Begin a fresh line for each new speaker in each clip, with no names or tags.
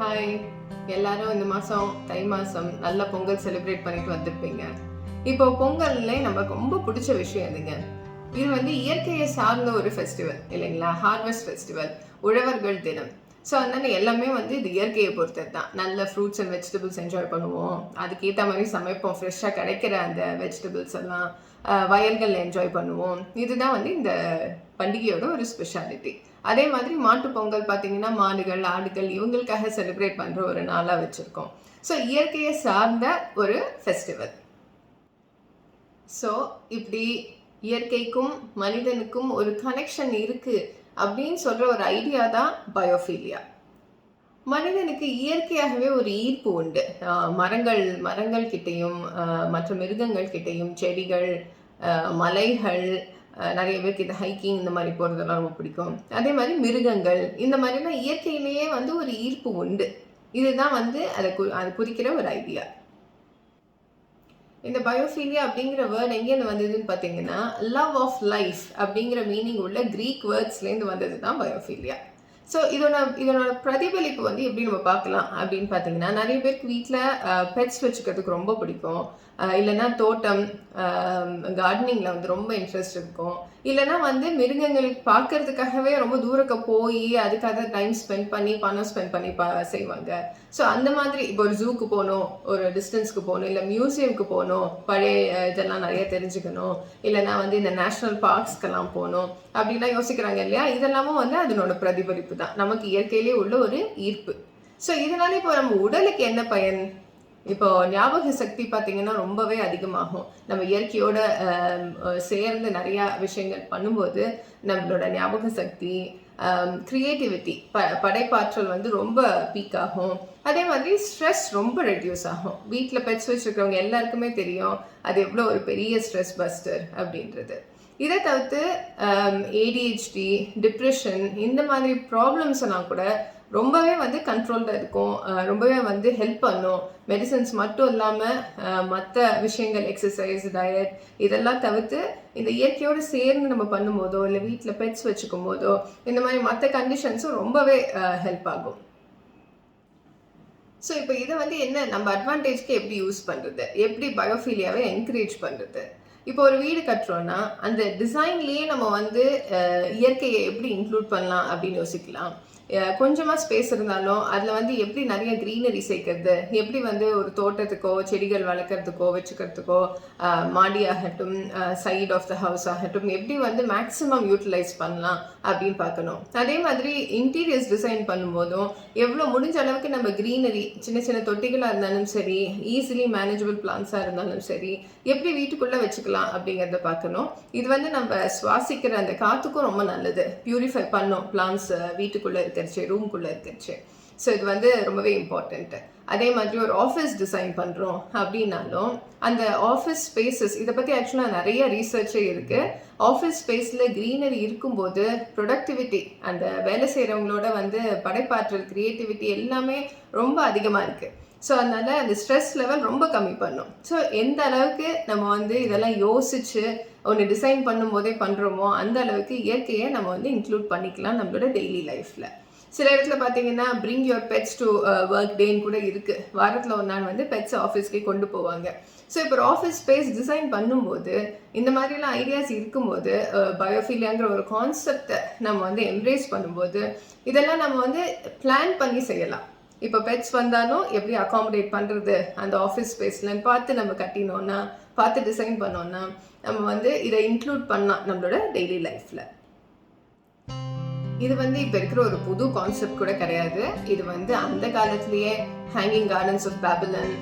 Hi எல்லாரும் இந்த மாதம் தை மாதம் நல்ல பொங்கல் செலிப்ரேட் பண்ணிட்டு வந்திருப்பீங்க. இப்போ பொங்கல்ல நமக்கு ரொம்ப பிடிச்ச விஷயம் எதுங்க? இது வந்து இயற்கையை சார்ந்த ஒரு ஃபெஸ்டிவல் இல்லைங்களா? ஹார்வெஸ்ட் ஃபெஸ்டிவல் உழவர்கள் தினம். ஸோ அதனால எல்லாமே வந்து இது இயற்கையை பொறுத்தது தான் நல்ல ஃப்ரூட்ஸ் அண்ட் வெஜிடபிள்ஸ் என்ஜாய் பண்ணுவோம். அதுக்கேற்ற மாதிரி சமைப்போம். ஃப்ரெஷ்ஷாக கிடைக்கிற அந்த வெஜிடபிள்ஸ் எல்லாம் வயல்கள் என்ஜாய் பண்ணுவோம். இதுதான் வந்து இந்த பண்டிகையோட ஒரு ஸ்பெஷாலிட்டி அதே மாதிரி மாட்டு பொங்கல் பார்த்தீங்கன்னா மாடுகள் ஆடுகள் இவங்களுக்காக செலிப்ரேட் பண்ணுற ஒரு நாளாக வச்சுருக்கோம். ஸோ இயற்கையை சார்ந்த ஒரு ஃபெஸ்டிவல் ஸோ இப்படி இயற்கைக்கும் மனிதனுக்கும் ஒரு கனெக்ஷன் இருக்குது அப்படின்னு சொல்கிற ஒரு ஐடியா தான் பயோஃபீலியா மனிதனுக்கு இயற்கையாகவே ஒரு ஈர்ப்பு உண்டு. மரங்கள் மரங்கள் கிட்டேயும் மற்ற மிருகங்கள் கிட்டேயும் செடிகள் மலைகள் நிறைய பேருக்கு இது ஹைக்கிங் இந்த மாதிரி போகிறதெல்லாம் ரொம்ப பிடிக்கும். அதே மாதிரி மிருகங்கள் இந்த மாதிரிலாம் இயற்கையிலேயே வந்து ஒரு ஈர்ப்பு உண்டு. இதுதான் வந்து அதை கு அது குறிக்கிற ஒரு ஐடியா இந்த பயோஃபீலியா அப்படிங்கிற வேர்ட் எங்கேருந்து வந்ததுன்னு பார்த்தீங்கன்னா லவ் ஆஃப் லைஃப் அப்படிங்கிற மீனிங் உள்ள க்ரீக் வேர்ட்ஸ்லேருந்து வந்தது தான் பயோஃபீலியா ஸோ இதோட இதோட பிரதிபலிப்பு வந்து எப்படி நம்ம பார்க்கலாம் அப்படின்னு பார்த்தீங்கன்னா நிறைய பேருக்கு வீட்டில் பெட்ஸ் வச்சுக்கிறதுக்கு ரொம்ப பிடிக்கும். இல்லைன்னா தோட்டம் கார்டனிங்கில் வந்து ரொம்ப இன்ட்ரெஸ்ட் இருக்கும். இல்லைன்னா வந்து மிருகங்களுக்கு பார்க்கறதுக்காகவே ரொம்ப தூரக்க போய் அதுக்காக டைம் ஸ்பெண்ட் பண்ணி பணம் ஸ்பெண்ட் பண்ணி பா செய்வாங்க. ஸோ அந்த மாதிரி இப்போ ஒரு ஜூக்கு போகணும் ஒரு டிஸ்டன்ஸ்க்கு போகணும் இல்லை மியூசியம்க்கு போகணும் பழைய இதெல்லாம் நிறைய தெரிஞ்சுக்கணும். இல்லைன்னா வந்து இந்த நேஷ்னல் பார்க்ஸ்க்கெல்லாம் போகணும் அப்படிலாம் யோசிக்கிறாங்க இல்லையா? இதெல்லாமும் வந்து அதனோட பிரதிபலிப்பு தான். நமக்கு இயற்கையிலே உள்ள ஒரு ஈர்ப்பு. ஸோ இதனால இப்போ நம்ம உடலுக்கு என்ன பயன்? இப்போ ஞாபக சக்தி பார்த்தீங்கன்னா ரொம்பவே அதிகமாகும். நம்ம இயற்கையோட சேர்ந்து நிறையா விஷயங்கள் பண்ணும்போது நம்மளோட ஞாபக சக்தி க்ரியேட்டிவிட்டி ப படைப்பாற்றல் வந்து ரொம்ப பீக் ஆகும். அதே மாதிரி ஸ்ட்ரெஸ் ரொம்ப ரெடியூஸ் ஆகும். வீட்டில் பெட்ஸ் வச்சுருக்கிறவங்க எல்லாருக்குமே தெரியும் அது எவ்வளோ ஒரு பெரிய ஸ்ட்ரெஸ் பஸ்டர் அப்படின்றது. இதை தவிர்த்து ஏடிஹெச்டி டிப்ரெஷன் இந்த மாதிரி ப்ராப்ளம்ஸ்னால் கூட ரொம்பவே வந்து கண்ட்ரோல்ட இருக்கும். ரொம்பவே வந்து ஹெல்ப் பண்ணும். மெடிசன்ஸ் மட்டும் இல்லாமல் மற்ற விஷயங்கள் எக்ஸசைஸ் டயட் இதெல்லாம் தவிர்த்து இந்த இயற்கையோடு சேர்ந்து நம்ம பண்ணும்போதோ இல்லை வீட்டில் பெட்ஸ் வச்சுக்கும் போதோ இந்த மாதிரி மற்ற கண்டிஷன்ஸும் ரொம்பவே ஹெல்ப் ஆகும். ஸோ இப்போ இதை வந்து என்ன நம்ம அட்வான்டேஜ்க்கு எப்படி யூஸ் பண்ணுறது எப்படி பயோஃபீலியாவை என்கரேஜ் பண்ணுறது இப்போ ஒரு வீடு கட்டுறோன்னா அந்த டிசைன்லேயே நம்ம வந்து இயற்கையை எப்படி இன்க்ளூட் பண்ணலாம் அப்படின்னு யோசிக்கலாம். கொஞ்சமாக ஸ்பேஸ் இருந்தாலும் அதில் வந்து எப்படி நிறைய க்ரீனரி சேர்க்கறது? எப்படி வந்து ஒரு தோட்டத்துக்கோ செடிகள் வளர்க்குறதுக்கோ வச்சுக்கிறதுக்கோ மாடி ஆகட்டும் சைட் ஆஃப் த ஹவுஸ் ஆகட்டும் எப்படி வந்து மேக்ஸிமம் யூட்டிலைஸ் பண்ணலாம் அப்படின்னு பார்க்கணும். அதே மாதிரி இன்டீரியர்ஸ் டிசைன் பண்ணும்போதும் எவ்வளோ முடிஞ்ச அளவுக்கு நம்ம க்ரீனரி சின்ன சின்ன தொட்டிகளாக இருந்தாலும் சரி ஈஸிலி மேனேஜபிள் பிளான்ஸாக இருந்தாலும் சரி எப்படி வீட்டுக்குள்ளே வச்சுக்கலாம் அப்படிங்கிறத பார்க்கணும். இது வந்து நம்ம சுவாசிக்கிற அந்த காற்றுக்கும் ரொம்ப நல்லது. பியூரிஃபை பண்ணும் பிளான்ஸ் வீட்டுக்குள்ளே இருக்கிறச்சு ரூம்குள்ளே இருக்கிறச்சு ஸோ இது வந்து ரொம்பவே இம்பார்ட்டண்ட்டு அதே மாதிரி ஒரு ஆஃபீஸ் டிசைன் பண்ணுறோம் அப்படின்னாலும் அந்த ஆஃபீஸ் ஸ்பேசஸ் இதை பற்றி ஆக்சுவலாக நிறைய ரீசர்ச்சே இருக்குது ஆஃபீஸ் ஸ்பேஸில் க்ரீனரி இருக்கும்போது ப்ரொடக்டிவிட்டி அந்த வேலை செய்கிறவங்களோட வந்து படைப்பாற்றல் க்ரியேட்டிவிட்டி எல்லாமே ரொம்ப அதிகமாக இருக்குது ஸோ அதனால் அந்த ஸ்ட்ரெஸ் லெவல் ரொம்ப கம்மி பண்ணும். ஸோ எந்த அளவுக்கு நம்ம வந்து இதெல்லாம் யோசித்து ஒன்று டிசைன் பண்ணும்போதே பண்ணுறோமோ அந்த அளவுக்கு இயற்கையை நம்ம வந்து இன்க்ளூட் பண்ணிக்கலாம் நம்மளோட டெய்லி லைஃப்பில் சில இடத்துல பார்த்தீங்கன்னா bring your pets to work uh, டேன்னு கூட இருக்குது வாரத்தில் ஒரு நாள் வந்து பெட்ஸ் ஆஃபீஸ்க்கே கொண்டு போவாங்க. ஸோ இப்போ ஒரு ஆஃபீஸ் ஸ்பேஸ் டிசைன் பண்ணும்போது இந்த மாதிரிலாம் ஐடியாஸ் இருக்கும்போது uh, பயோஃபீலியாங்கிற ஒரு கான்செப்டை நம்ம வந்து எம்ப்ரேஸ் பண்ணும்போது இதெல்லாம் நம்ம வந்து பிளான் பண்ணி செய்யலாம். இப்போ பெட்ஸ் வந்தாலும் எப்படி அகாமடேட் பண்ணுறது அந்த ஆஃபீஸ் ஸ்பேஸ்லன்னு பார்த்து நம்ம கட்டினோன்னா பார்த்து டிசைன் பண்ணோன்னா நம்ம வந்து இதை இன்க்ளூட் பண்ணலாம் நம்மளோட டெய்லி லைஃப்பில் இது வந்து இப்போ இருக்கிற ஒரு புது கான்செப்ட் கூட கிடையாது. இது வந்து அந்த காலத்திலேயே hanging gardens of Babylon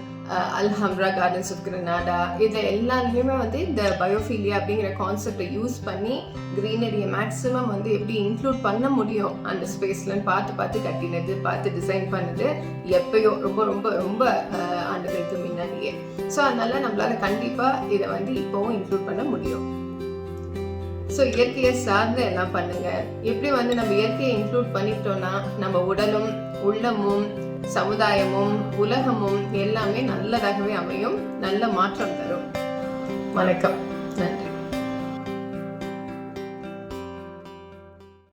Alhambra gardens of Granada இது எல்லாத்துலேயுமே வந்து இந்த பயோஃபீலியா அப்படிங்கிற கான்செப்டை யூஸ் பண்ணி க்ரீனரியை மேக்ஸிமம் வந்து எப்படி இன்க்ளூட் பண்ண முடியும் அந்த ஸ்பேஸ்லன்னு பார்த்து பார்த்து கட்டினது பார்த்து டிசைன் பண்ணது எப்பயோ ரொம்ப ரொம்ப ரொம்ப ஆண்டுகளுக்கு முன்னாடியே. ஸோ அதனால நம்மளால கண்டிப்பாக இதை வந்து இப்போவும் இன்க்ளூட் பண்ண முடியும். ஸோ இயற்கையை சார்ந்து எல்லாம் பண்ணுங்க? எப்படி வந்து நம்ம இயற்கையை இன்க்ளூட் பண்ணிட்டோம்னா நம்ம உடலும் உள்ளமும் சமுதாயமும் உலகமும் எல்லாமே நல்லதாகவே அமையும். நல்ல மாற்றம் தரும். வணக்கம். நன்றி.